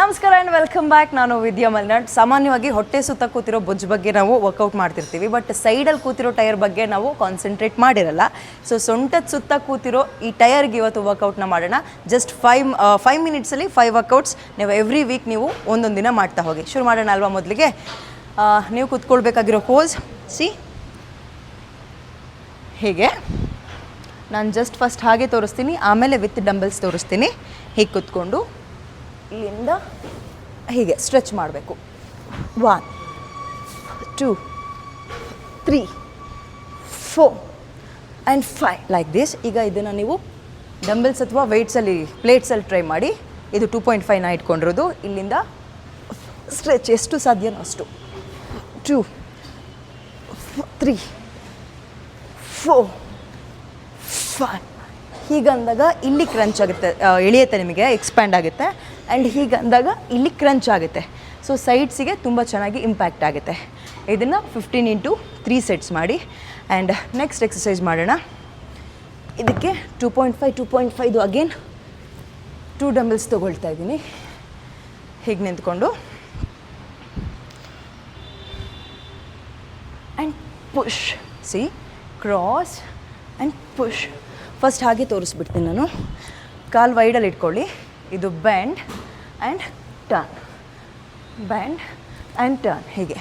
ನಮಸ್ಕಾರ and welcome back ನಾನು ವಿದ್ಯಾ ಮಲ್ನಾಡ್. ಸಾಮಾನ್ಯವಾಗಿ ಹೊಟ್ಟೆ ಸುತ್ತ ಕೂತಿರೋ ಬೊಜ್ಜು ಬಗ್ಗೆ ನಾವು ವರ್ಕೌಟ್ ಮಾಡ್ತಿರ್ತೀವಿ. ಬಟ್ ಸೈಡಲ್ಲಿ ಕೂತಿರೋ ಟೈರ್ ಬಗ್ಗೆ ನಾವು ಕಾನ್ಸಂಟ್ರೇಟ್ ಮಾಡಿರಲ್ಲ. ಸೊ ಸೊಂಟದ ಸುತ್ತ ಕೂತಿರೋ ಈ ಟೈರ್ಗೆ ಇವತ್ತು ವರ್ಕೌಟ್ನ ಮಾಡೋಣ. ಜಸ್ಟ್ ಫೈವ್ ಫೈವ್ ಮಿನಿಟ್ಸಲ್ಲಿ ಫೈವ್ ವರ್ಕೌಟ್ಸ್ ನೀವು ಎವ್ರಿ ವೀಕ್ ನೀವು ಒಂದೊಂದು ದಿನ ಮಾಡ್ತಾ ಹೋಗಿ. ಶುರು ಮಾಡೋಣ ಅಲ್ವಾ ಮೊದಲಿಗೆ? ನೀವು ಕೂತ್ಕೊಳ್ಬೇಕಾಗಿರೋ ಪೋಸ್ ಸಿ ಹೀಗೆ. ನಾನು ಜಸ್ಟ್ ಫಸ್ಟ್ ಹಾಗೆ ತೋರಿಸ್ತೀನಿ. ಆಮೇಲೆ ವಿತ್ ಡಂಬಲ್ಸ್ ತೋರಿಸ್ತೀನಿ. ಹೀಗೆ ಕೂತ್ಕೊಂಡು. ಇಲ್ಲಿಂದ ಹೀಗೆ ಸ್ಟ್ರೆಚ್ ಮಾಡಬೇಕು. One two three four and five like this ಈಗ ಇದನ್ನು ನೀವು ಡಂಬಲ್ಸ್ ಅಥವಾ ವೆಯ್ಟ್ಸಲ್ಲಿ ಪ್ಲೇಟ್ಸಲ್ಲಿ ಟ್ರೈ ಮಾಡಿ, ಇದು ಟೂ ಪಾಯಿಂಟ್ ಫೈವ್ನ ಇಟ್ಕೊಂಡಿರೋದು. ಇಲ್ಲಿಂದ ಸ್ಟ್ರೆಚ್ ಎಷ್ಟು ಸಾಧ್ಯನೋ ಅಷ್ಟು. ಟೂ ತ್ರೀ ಫೋರ್ ಫೈವ್ ಹೀಗಂದಾಗ ಇಲ್ಲಿ ಕ್ರಂಚ್ ಆಗುತ್ತೆ. ಎಳೆಯುತ್ತೆ ನಿಮಗೆ ಎಕ್ಸ್ಪ್ಯಾಂಡ್ ಆಗುತ್ತೆ. ಆ್ಯಂಡ್ ಹೀಗಂದಾಗ ಇಲ್ಲಿ ಕ್ರಂಚ್ ಆಗುತ್ತೆ. ಸೊ ಸೈಡ್ಸಿಗೆ ತುಂಬ ಚೆನ್ನಾಗಿ ಇಂಪ್ಯಾಕ್ಟ್ ಆಗುತ್ತೆ. ಇದನ್ನು ಫಿಫ್ಟೀನ್ ಇಂಟು ತ್ರೀ ಸೆಟ್ಸ್ ಮಾಡಿ. ಆ್ಯಂಡ್ ನೆಕ್ಸ್ಟ್ ಎಕ್ಸಸೈಸ್ ಮಾಡೋಣ. ಇದಕ್ಕೆ two point five two point five again two dumbbells ತೊಗೊಳ್ತಾ ಇದ್ದೀನಿ. ಹೀಗೆ ನಿಂತ್ಕೊಂಡು. And push see cross and push first ಹಾಗೆ ತೋರಿಸ್ಬಿಡ್ತೀನಿ ನಾನು. ಕಾಲು ವೈಡಲ್ಲಿ ಇಟ್ಕೊಳ್ಳಿ. ಇದು band and turn band and turn ಹೀಗೆ.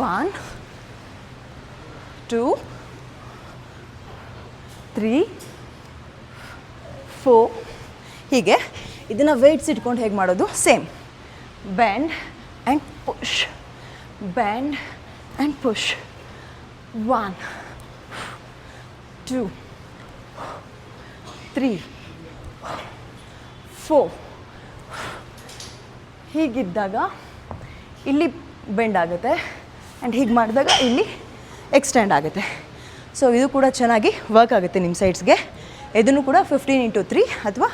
ಒನ್ ಟೂ ತ್ರೀ ಫೋರ್ ಹೀಗೆ. ಇದನ್ನು ವೆಯ್ಟ್ಸ್ ಇಟ್ಕೊಂಡು ಹೇಗೆ ಮಾಡೋದು? Same band and push band and push one two three four ಹೀಗಿದ್ದಾಗ ಇಲ್ಲಿ ಬೆಂಡ್ ಆಗುತ್ತೆ ಆ್ಯಂಡ್ ಹೀಗೆ ಮಾಡಿದಾಗ ಇಲ್ಲಿ ಎಕ್ಸ್ಟೆಂಡ್ ಆಗುತ್ತೆ. ಸೊ ಇದು ಕೂಡ ಚೆನ್ನಾಗಿ ವರ್ಕ್ ಆಗುತ್ತೆ ನಿಮ್ಮ ಸೈಡ್ಸ್ಗೆ ಇದನ್ನು ಕೂಡ ಫಿಫ್ಟೀನ್ ಇಂಟು ತ್ರೀ ಅಥವಾ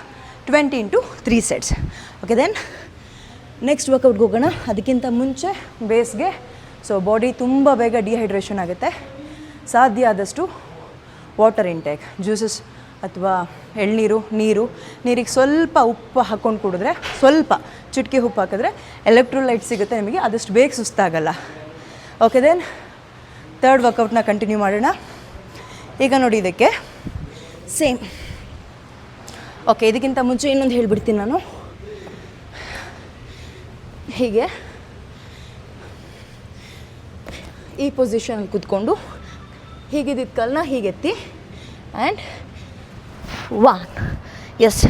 twenty into three sets okay then next ವರ್ಕೌಟ್ಗೆ ಹೋಗೋಣ. ಅದಕ್ಕಿಂತ ಮುಂಚೆ ಬೇಸ್ಗೆ ಸೊ ಬಾಡಿ ತುಂಬ ಬೇಗ ಡಿಹೈಡ್ರೇಷನ್ ಆಗುತ್ತೆ. ಸಾಧ್ಯ ಆದಷ್ಟು ವಾಟರ್ ಇಂಟೇಕ್ ಜ್ಯೂಸಸ್ ಅಥವಾ ಎಳ್ನೀರು, ನೀರು, ನೀರಿಗೆ ಸ್ವಲ್ಪ ಉಪ್ಪು ಹಾಕ್ಕೊಂಡು ಕುಡಿದ್ರೆ, ಸ್ವಲ್ಪ ಚಿಟಿಕೆ ಉಪ್ಪು ಹಾಕಿದ್ರೆ ಎಲೆಕ್ಟ್ರೋಲೈಟ್ ಸಿಗುತ್ತೆ ನಿಮಗೆ, ಆದಷ್ಟು ಬೇಗ ಸುಸ್ತಾಗಲ್ಲ. ಓಕೆ ದೆನ್ ತರ್ಡ್ ವರ್ಕೌಟ್ನ ಕಂಟಿನ್ಯೂ ಮಾಡೋಣ. ಈಗ ನೋಡಿ ಇದಕ್ಕೆ. ಸೇಮ್ ಓಕೆ ಇದಕ್ಕಿಂತ ಮುಂಚೆ ಇನ್ನೊಂದು ಹೇಳಿಬಿಡ್ತೀನಿ ನಾನು. ಹೀಗೆ. ಈ ಪೊಸಿಷನಲ್ಲಿ ಕೂತ್ಕೊಂಡು, ಹೀಗಿದ್ದಿದ್ದ ಕಲ್ಲನ್ನ ಹೀಗೆತ್ತಿ ಆ್ಯಂಡ್ ಒನ್ ಎಸ್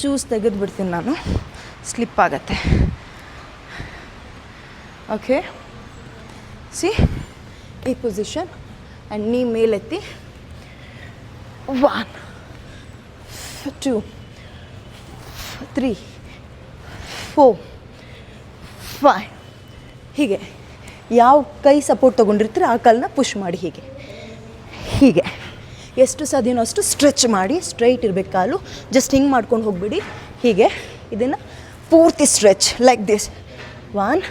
ಶೂಸ್ ತೆಗೆದು ಬಿಡ್ತೀನಿ ನಾನು. ಸ್ಲಿಪ್ ಆಗತ್ತೆ. ಓಕೆ ಸಿ ಈ position and knee ಮೇಲೆತ್ತಿ. One two three four five ಹೀಗೆ. ಯಾವ ಕೈ ಸಪೋರ್ಟ್ ತೊಗೊಂಡಿರ್ತೀರ ಆ ಕಾಲನ್ನ ಪುಷ್ ಮಾಡಿ ಹೀಗೆ. ಹೀಗೆ. ಎಷ್ಟು ಸಾಧ್ಯನೋ ಅಷ್ಟು ಸ್ಟ್ರೆಚ್ ಮಾಡಿ ಸ್ಟ್ರೈಟ್ ಇರಬೇಕು ಕಾಲು. ಜಸ್ಟ್ ಹಿಂಗೆ ಮಾಡ್ಕೊಂಡು ಹೋಗ್ಬಿಡಿ. ಹೀಗೆ ಇದನ್ನು ಪೂರ್ತಿ stretch like this one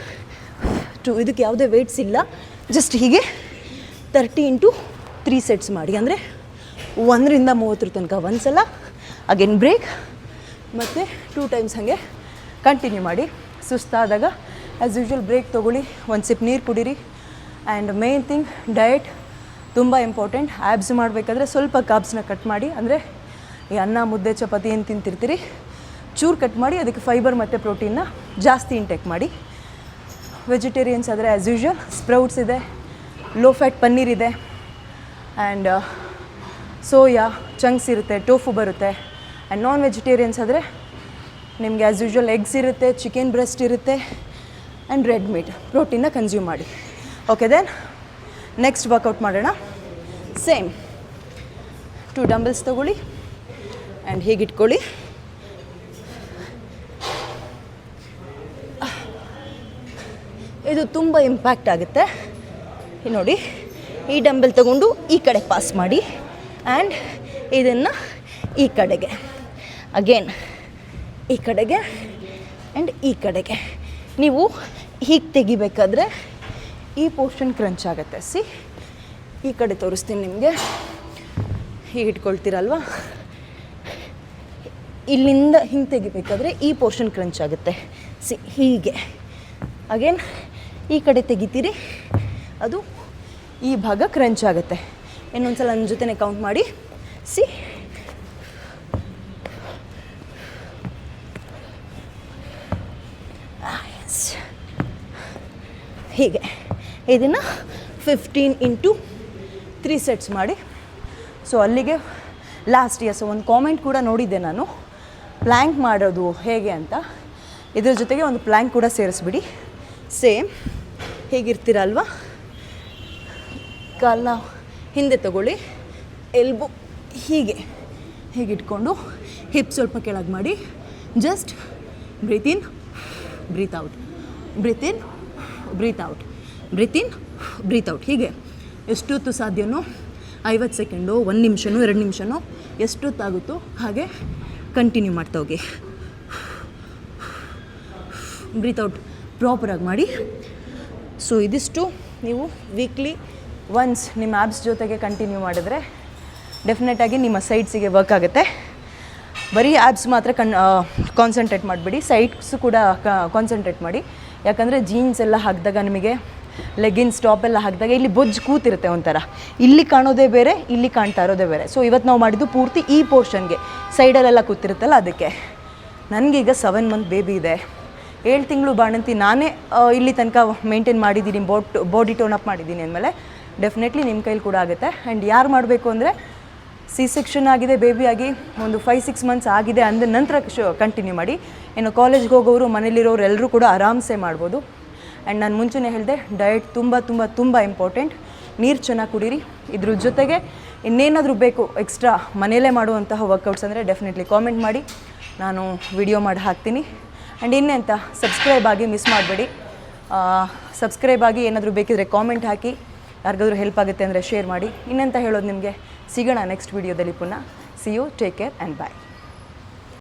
two ಇದಕ್ಕೆ ಯಾವುದೇ ವೆಯ್ಟ್ಸ್ ಇಲ್ಲ. ಜಸ್ಟ್ ಹೀಗೆ ತರ್ಟಿ ಇಂಟು ತ್ರೀ ಸೆಟ್ಸ್ ಮಾಡಿ. ಅಂದರೆ ಒಂದರಿಂದ ಮೂವತ್ತರ ತನಕ ಒಂದು ಸಲ. ಅಗೇನ್ ಬ್ರೇಕ್ ಮತ್ತು ಟೂ ಟೈಮ್ಸ್ ಹಾಗೆ ಕಂಟಿನ್ಯೂ ಮಾಡಿ. ಸುಸ್ತಾದಾಗ ಆ್ಯಸ್ ಯೂಶ್ವಲ್ ಬ್ರೇಕ್ ತೊಗೊಳ್ಳಿ. ಒಂದು ಸಿಪ್ ನೀರು ಕುಡೀರಿ. ಆ್ಯಂಡ್ ಮೇನ್ ಥಿಂಗ್ ಡಯಟ್ ತುಂಬ ಇಂಪಾರ್ಟೆಂಟ್ ಆ್ಯಬ್ಸ್ ಮಾಡಬೇಕಾದ್ರೆ ಸ್ವಲ್ಪ ಕಾಬ್ಸ್ನ ಕಟ್ ಮಾಡಿ, ಅಂದರೆ ಈ ಅನ್ನ, ಮುದ್ದೆ, ಚಪಾತಿ ಏನು ತಿಂತಿರ್ತೀರಿ, ಚೂರು ಕಟ್ ಮಾಡಿ ಅದಕ್ಕೆ ಫೈಬರ್ ಮತ್ತು ಪ್ರೋಟೀನ್ನ ಜಾಸ್ತಿ ಇಂಟೇಕ್ ಮಾಡಿ. ವೆಜಿಟೇರಿಯನ್ಸ್ ಆದರೆ ಆ್ಯಸ್ ಯೂಶ್ವಲ್ ಸ್ಪ್ರೌಟ್ಸ್ ಇದೆ ಲೋ ಫ್ಯಾಟ್ ಪನ್ನೀರ್ ಇದೆ ಆ್ಯಂಡ್ ಸೋಯಾ ಚಂಕ್ಸ್ ಇರುತ್ತೆ ಟೋಫು ಬರುತ್ತೆ ಆ್ಯಂಡ್ ನಾನ್ ವೆಜಿಟೇರಿಯನ್ಸ್ ಆದರೆ ನಿಮಗೆ ಆ್ಯಸ್ ಯೂಶ್ವಲ್ ಎಗ್ಸ್ ಇರುತ್ತೆ ಚಿಕನ್ ಬ್ರೆಸ್ಟ್ ಇರುತ್ತೆ ಆ್ಯಂಡ್ ರೆಡ್ ಮೀಟ್ ಪ್ರೋಟೀನ್ನ ಕನ್ಸ್ಯೂಮ್ ಮಾಡಿ. ಓಕೆ ದೆನ್ ನೆಕ್ಸ್ಟ್ ವರ್ಕೌಟ್ ಮಾಡೋಣ. ಸೇಮ್ ಟು ಡಂಬಲ್ಸ್ ತಗೊಳ್ಳಿ ಆ್ಯಂಡ್ ಹೀಗಿಟ್ಕೊಳ್ಳಿ ಇದು ತುಂಬ ಇಂಪ್ಯಾಕ್ಟ್ ಆಗುತ್ತೆ. ನೋಡಿ, ಈ ಡಂಬಲ್ ತಗೊಂಡು ಈ ಕಡೆ ಪಾಸ್ ಮಾಡಿ ಆ್ಯಂಡ್ ಇದನ್ನು ಈ ಕಡೆಗೆ. ಅಗೇನ್ ಈ ಕಡೆಗೆ ಆ್ಯಂಡ್ ಈ ಕಡೆಗೆ. ನೀವು ಹೀಗೆ ತೆಗಿಬೇಕಾದ್ರೆ ಈ ಪೋರ್ಷನ್ ಕ್ರಂಚ್ ಆಗುತ್ತೆ. ಸಿ ಈ ಕಡೆ ತೋರಿಸ್ತೀನಿ ನಿಮಗೆ. ಹೀಗೆ ಇಟ್ಕೊಳ್ತೀರಲ್ವಾ? ಇಲ್ಲಿಂದ ಹಿಂಗೆ ತೆಗಿಬೇಕಾದ್ರೆ ಈ ಪೋರ್ಷನ್ ಕ್ರಂಚ್ ಆಗುತ್ತೆ. ಸಿ, ಹೀಗೆ. ಅಗೇನ್ ಈ ಕಡೆ ತೆಗಿತೀರಿ, ಅದು ಈ ಭಾಗ ಕ್ರಂಚ್ ಆಗುತ್ತೆ. ಇನ್ನೊಂದ್ಸಲ ನನ್ನ ಜೊತೆನೆ ಕೌಂಟ್ ಮಾಡಿ. ಸಿ. ಹೀಗೆ. ಇದನ್ನು ಫಿಫ್ಟೀನ್ ಇಂಟು ತ್ರೀ ಸೆಟ್ಸ್ ಮಾಡಿ. ಸೊ ಅಲ್ಲಿಗೆ ಲಾಸ್ಟ್ ಇಯರ್ಸ್ ಒಂದು ಕಾಮೆಂಟ್ ಕೂಡ ನೋಡಿದ್ದೆ ನಾನು. ಪ್ಲ್ಯಾಂಕ್ ಮಾಡೋದು ಹೇಗೆ ಅಂತ. ಇದ್ರ ಜೊತೆಗೆ ಒಂದು ಪ್ಲ್ಯಾಂಕ್ ಕೂಡ ಸೇರಿಸ್ಬಿಡಿ. ಸೇಮ್ ಹೇಗಿರ್ತೀರಲ್ವ? ಕಾಲನ್ನ ಹಿಂದೆ ತಗೊಳ್ಳಿ. ಎಲ್ಬು ಹೀಗೆ ಹೀಗೆ ಇಟ್ಕೊಂಡು ಹಿಪ್ ಸ್ವಲ್ಪ ಕೆಳಗೆ ಮಾಡಿ. Just breathe in breathe out breathe in breathe out breathe in breathe out ಹೀಗೆ. ಎಷ್ಟೊತ್ತು ಸಾಧ್ಯನೋ ಐವತ್ತು ಸೆಕೆಂಡು, ಒಂದು ನಿಮಿಷನೋ, ಎರಡು ನಿಮಿಷನೋ ಎಷ್ಟೊತ್ತಾಗುತ್ತೋ ಹಾಗೆ ಕಂಟಿನ್ಯೂ ಮಾಡ್ತಾ ಹೋಗಿ. ಬ್ರೀತ್ ಔಟ್ ಪ್ರಾಪರಾಗಿ ಮಾಡಿ. ಸೊ ಇದಿಷ್ಟು ನೀವು ವೀಕ್ಲಿ ಒನ್ಸ್ ನಿಮ್ಮ ಆ್ಯಪ್ಸ್ ಜೊತೆಗೆ ಕಂಟಿನ್ಯೂ ಮಾಡಿದ್ರೆ ಡೆಫಿನೆಟಾಗಿ ನಿಮ್ಮ ಸೈಟ್ಸಿಗೆ ವರ್ಕ್ ಆಗುತ್ತೆ. ಬರೀ ಆ್ಯಪ್ಸ್ ಮಾತ್ರ ಕನ್ ಕಾನ್ಸಂಟ್ರೇಟ್ ಮಾಡಿಬಿಡಿ. ಸೈಡ್ಸ್ ಕೂಡ ಕಾನ್ಸಂಟ್ರೇಟ್ ಮಾಡಿ. ಯಾಕಂದರೆ ಜೀನ್ಸ್ ಎಲ್ಲ ಹಾಕಿದಾಗ ನಿಮಗೆ ಲೆಗಿನ್ಸ್ ಟಾಪ್ ಎಲ್ಲ ಹಾಕಿದಾಗ ಇಲ್ಲಿ ಬೊಜ್ಜು ಕೂತಿರುತ್ತೆ ಒಂಥರ. ಇಲ್ಲಿ ಕಾಣೋದೇ ಬೇರೆ, ಇಲ್ಲಿ ಕಾಣ್ತಾ ಇರೋದೇ ಬೇರೆ. ಸೊ ಇವತ್ತು ನಾವು ಮಾಡಿದ್ದು ಪೂರ್ತಿ ಈ ಪೋರ್ಷನ್ಗೆ ಸೈಡಲ್ಲೆಲ್ಲ ಕೂತಿರುತ್ತಲ್ಲ ಅದಕ್ಕೆ. ನನಗೀಗ ಸೆವೆನ್ ಮಂತ್ ಬೇಬಿ ಇದೆ. ಏಳು ತಿಂಗಳು ಬಾಣಂತಿ ನಾನೇ ಇಲ್ಲಿ ತನಕ ಮೇಂಟೈನ್ ಮಾಡಿದ್ದೀನಿ ಬೋಟ್ ಬಾಡಿ ಟೋನ್ ಅಪ್ ಮಾಡಿದ್ದೀನಿ ಅಂದಮೇಲೆ ಡೆಫಿನೆಟ್ಲಿ ನಿಮ್ಮ ಕೈಲಿ ಕೂಡ ಆಗುತ್ತೆ. ಆ್ಯಂಡ್ ಯಾರು ಮಾಡಬೇಕು ಅಂದರೆ ಸಿ ಸೆಕ್ಷನ್ ಆಗಿದೆ ಬೇಬಿಯಾಗಿ ಒಂದು ಫೈವ್ ಸಿಕ್ಸ್ ಮಂತ್ಸ್ ಆಗಿದೆ ಅಂದ ನಂತರ ಶು ಕಂಟಿನ್ಯೂ ಮಾಡಿ. ಏನು ಕಾಲೇಜ್ಗೆ ಹೋಗೋರು, ಮನೇಲಿರೋರು ಎಲ್ಲರೂ ಕೂಡ ಆರಾಮ್ಸೆ ಮಾಡ್ಬೋದು. ಆ್ಯಂಡ್ ನಾನು ಮುಂಚೆನೇ ಹೇಳಿದೆ ಡಯಟ್ ತುಂಬ ತುಂಬ ತುಂಬ ಇಂಪಾರ್ಟೆಂಟ್ ನೀರು ಚೆನ್ನಾಗಿ ಕುಡೀರಿ. ಇದ್ರ ಜೊತೆಗೆ ಇನ್ನೇನಾದರೂ ಬೇಕು ಎಕ್ಸ್ಟ್ರಾ ಮನೆಯಲ್ಲೇ ಮಾಡುವಂತಹ ವರ್ಕೌಟ್ಸ್ ಅಂದರೆ ಡೆಫಿನೆಟ್ಲಿ ಕಾಮೆಂಟ್ ಮಾಡಿ. ನಾನು ವಿಡಿಯೋ ಮಾಡಿ ಹಾಕ್ತೀನಿ. ಆ್ಯಂಡ್ ಇನ್ನೆಂತ ಸಬ್ಸ್ಕ್ರೈಬ್ ಆಗಿ ಮಿಸ್ ಮಾಡಬೇಡಿ. ಸಬ್ಸ್ಕ್ರೈಬ್ ಆಗಿ ಏನಾದರೂ ಬೇಕಿದ್ರೆ ಕಾಮೆಂಟ್ ಹಾಕಿ. ಯಾರಿಗಾದ್ರೂ ಹೆಲ್ಪ್ ಆಗುತ್ತೆ ಅಂದರೆ ಶೇರ್ ಮಾಡಿ. ಇನ್ನೆಂತ ಹೇಳೋದು ನಿಮಗೆ? ಸಿಗೋಣ ನೆಕ್ಸ್ಟ್ ವಿಡಿಯೋದಲ್ಲಿ ಪುನಃ. See you take care and bye